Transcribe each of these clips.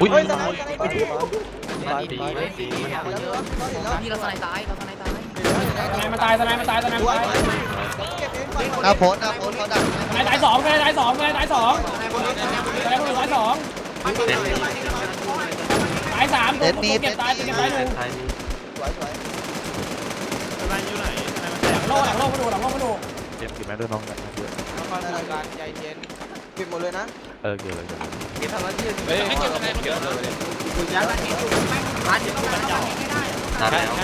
อุ้ยเฮ้ยสไนด์สไนด์ไปที่บ้านบ้านดีไม่ดีนี่เราสไนด์ตายเราสไนด์ตายสไนด์มาตายสไนด์มาตายสไนด์มาตายหน้าโพสหน้าโพสเขาดักสไนด์ตายสองสไนด์ตายสองสไนด์ตายสองสไนด์คนหนึ่งตายสองตายสามเด็ดนี่เก็บตายเก็บตายหนึ่งสวยสวยสไนด์อยู่ไหนหลังโล่หลังโล่มาดูหลังโล่มาดูเจ็บกี่แม่ด้วยน้องกันเยอะการใจเย็นปิดหมดเลยนะ เออเกี่ยเลยเกี่ยวเลยเก็บทำหน้าที่เฮ้ยให้เก็บทำหน้าที่เดี๋ยวเลยคุณยันไม่ได้ตายแล้ว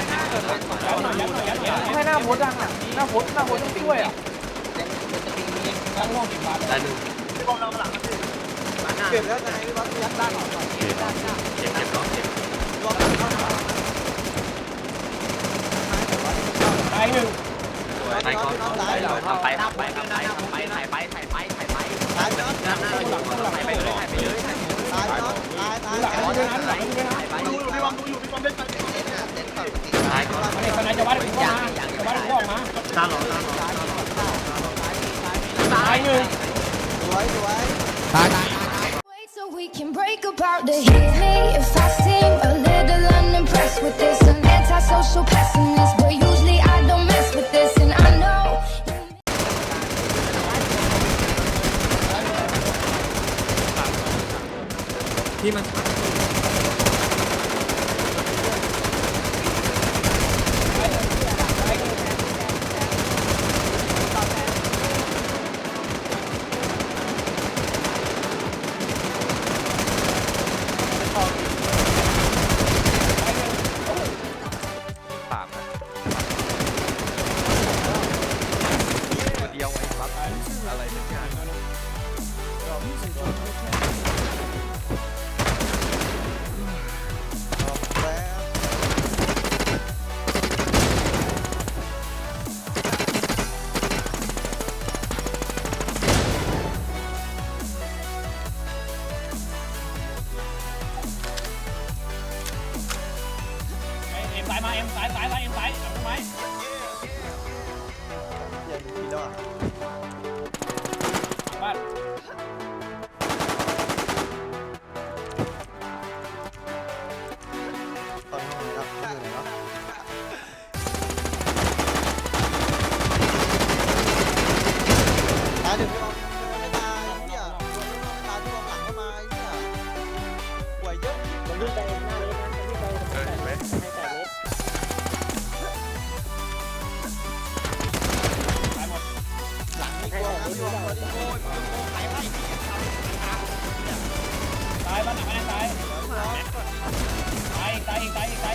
ไม่หน้าโดังอะหน้าโพสน้าโหสต้องช่วยอะได้หนึ่งเราหลังก็บแล้วจะให้วัดยัดด้านหลังเก็นเก็บเก็บเนาะเก็บไายหนึ่งไปก่อนไปไปไปไปไปไปไปไป Wait so we can break about to hit me if I seem a little unimpressed with this. An antisocial pessimist, but you. พี่มา Bye.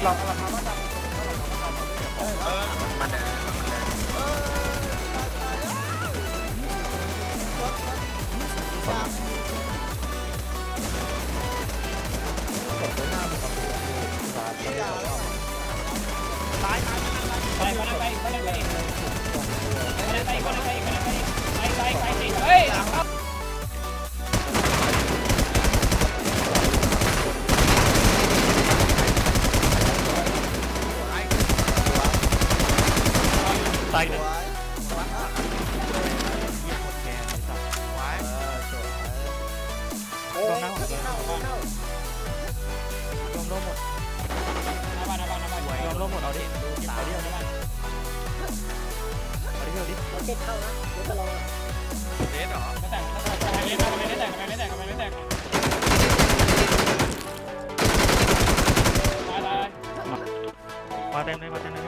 เราเราทำว่าเราเออมันแดงมันแดงไปคนไปคนไปคนไปคนไปคนไปไปไปไปเฮ้ย ไว้โอ้ยเข้าเข้าเข้าเราเก็บเข้านะเดี๋ยวจะลองเดทเหรอมาเต็มเลยมาเต็มเลย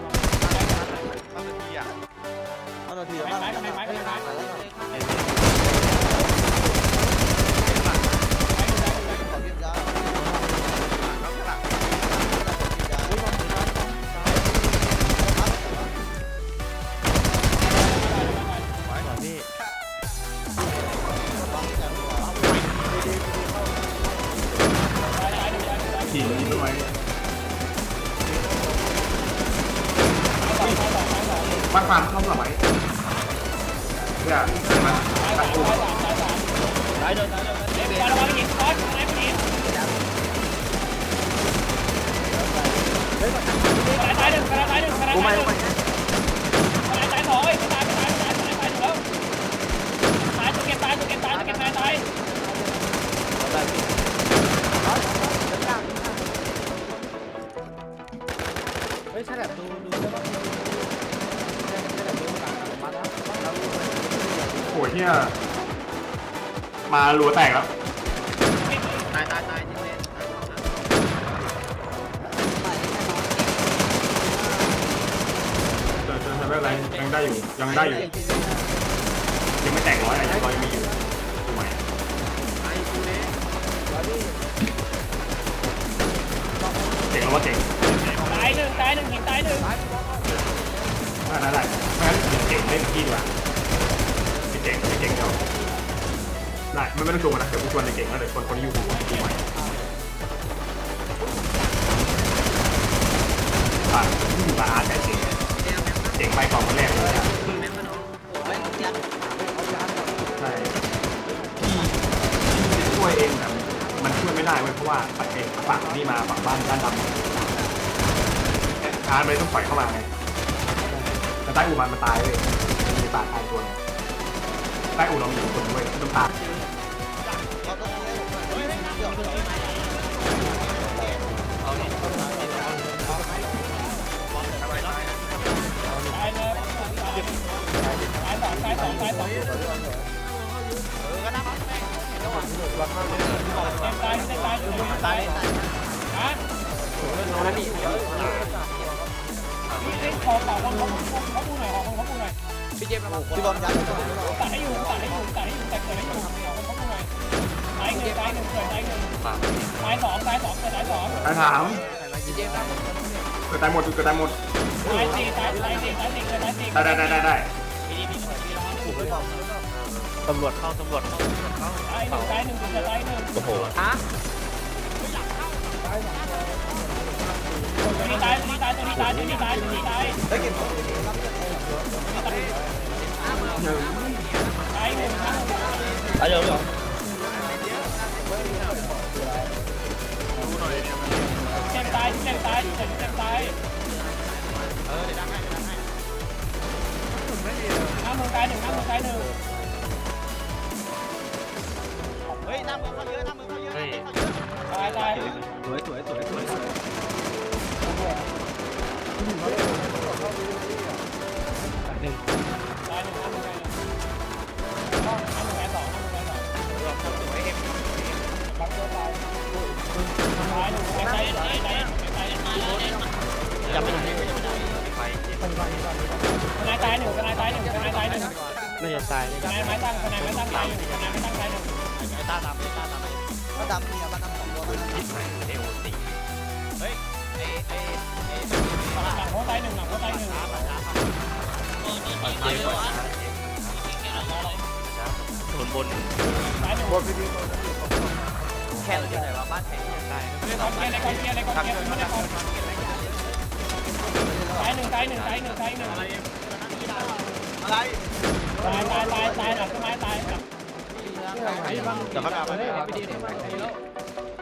บ้าฟาร์มเข้ามาไหมเพื่อขึ้นมาตัดตูตไยโดนตายเดนเล็บบอลระวังหินก้อนเล็บหินตายตายหนึ่งตาไตายหนึ่งตายตาย เฮียมารัวแตกแล้วตายตายตายที่เล่นเจอเจอไม่เป็นไรยังได้อยู่ยังได้อยู่ ยังไม่แตกร้อยอะไรร้อยยังมีอยู่ทำไมไอ้กูเล่เจ๋งแล้วว่าเจ๋งตายหนึ่งตายหนึ่งเหินตายหนึ่งได้ได้ได้ไม่งั้นเจ๋งเล่นพี่ดีกว่า เจ๋งพี่เจ๋งเดี๋ยวได้ไม่ไม่ต้องชวนนะเดี๋ยวกูชวนในเก่งแล้วเดี๋ยวคนคนที่อยู่หัวกูใหม่ผ่านที่อยู่กับอาร์ตแต่เจ๋งเจ๋งไปก่อนคนแรกเลยอะใช่ที่ที่ช่วยเองแต่มันช่วยไม่ได้เว้ยเพราะว่าปัดเองฝั่งนี่มาฝั่งบ้านด้านดำอาร์ตไม่ต้องปล่อยเข้ามาไงแต่ใต้อู่มันมันตายเลยมีตายตายตัวนึง ใต้อู่เรามีอยู่คนด้วยต้องตายเราต้องให้ผมหน่อยเฮ้ยเดี๋ยวตายตายสองตายสองตายสองเต็มตายเต็มตายเต็มตายฮะนี่ขอขอคนเขาพูดหน่อยขอคนเขาพูดหน่อย พี่เจมส์เราพี่บอลยันตัดให้อยู่ตัดให้อยู่ตัดให้อยู่แต่เกิดให้อยู่ขอคนเขาพูดหน่อยตายหนึ่งตายหนึ่งเกิดตายหนึ่งตายสองตายสองเกิดตายสองตายถามพี่เจมส์เราเกิดตายหมดเกิดตายหมดตายสี่ตายตายสี่ตายสี่เกิดตายสี่ได้ได้ได้ได้ได้ตำรวจเข้าตำรวจเข้าตายหนึ่งตายหนึ่งเกิดตายหนึ่งโอ้โหฮะตัวนี้ตายตัวนี้ตายตัวนี้ตายตัวนี้ตายตัวนี้ตาย เฮ้ยเก็บของตายหนึ่งครับตายเตายหนึ่งห้าหมื่นตายหนึ่งห้าหมื่นตายสองห้าหมื่นตายสองตายหนึ่งตายตายตายตายอย่าไปไหนไปทนายตายหนึ่งทนายตายหนึ่งทนายตายหนึ่งน่าจะตายทนายไม้ตั้งทนายไม้ตั้งตายหนึ่งทนายไม้ตั้งตายหนึ่งตาดำตาดำมาดำเนี่ยมาดำสองตัวมาดำนิดหน่อยเอวตีหลังหัวตายหนึ่งหลังหัวตายหนึ่ง เจ็บกว่าบนบนตายหนึ่แค่เราอยู่ไหนวะบ้านแข่งได้เลยคอนเกียร์เลยคอนเกียร์เลยคอนเกียร์ไม่ได้คอนตายหนึ่งตายหนึ่งตายหนึ่งตายหนึ่งอะไรตายตายตายตายหลังต้นไม้ตายหลังจะมาดับ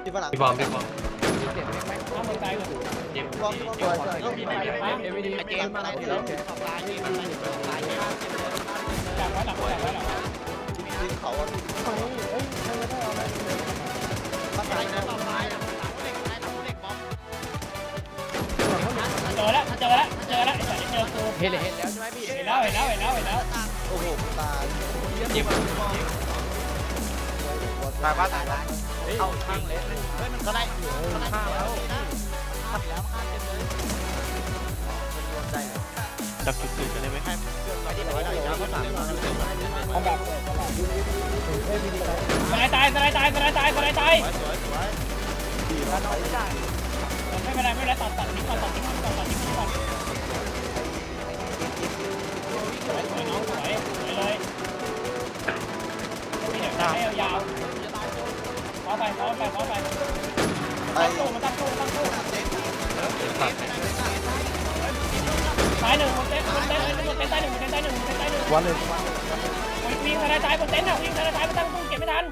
พี่ฝรั่งพี่บอมพี่บอมห้าหมื่นตายหนึ่งเจ็ บพี่บอมพี่บอมพี่บอมเอวีดีเจมส์อะไรที่เราจากไว้หลังจากไว้หลังทีมเขาอะมาตายนะต่อไปเจอแล้วเจอแล้วเจอแล้วไอ้สัตว์เจอกูเห็นเห็นแล้วใช่ไหมพี่เห็นแล้วเห็นแล้วเห็นแล้วเห็นแล้วโอ้โหตายเจ็บตายบ้าตายเข้าข้างเลยก็ได้ข้างแล้ว จับจุดจุดกันได้ไหมสไลด์ตายสไลด์ตายสไลด์ตายสไลด์ตายไม่เป็นไรไม่เป็นไรตัดตัดทิ้งก่อนตัดทิ้งก่อนตัดทิ้งก่อนสวยสวยน้องสวยสวยเลยไม่เดี๋ยวจะให้ยาวขอไปขอไปขอไปตั้งตู้มันตั้งตู้ตั้งตู้ ซ้ายหนึ่งบนเต็นท์บนเต็นท์บนเต็นท์ตายหนึ่งบนเต็นท์ตายหนึ่งบนเต็นท์ตายหนึ่งวันหนึ่งวิ่งทนายตายบนเต็นท์อะวิ่งทนายตายไปตั้งตู้เก็บไม่ทัน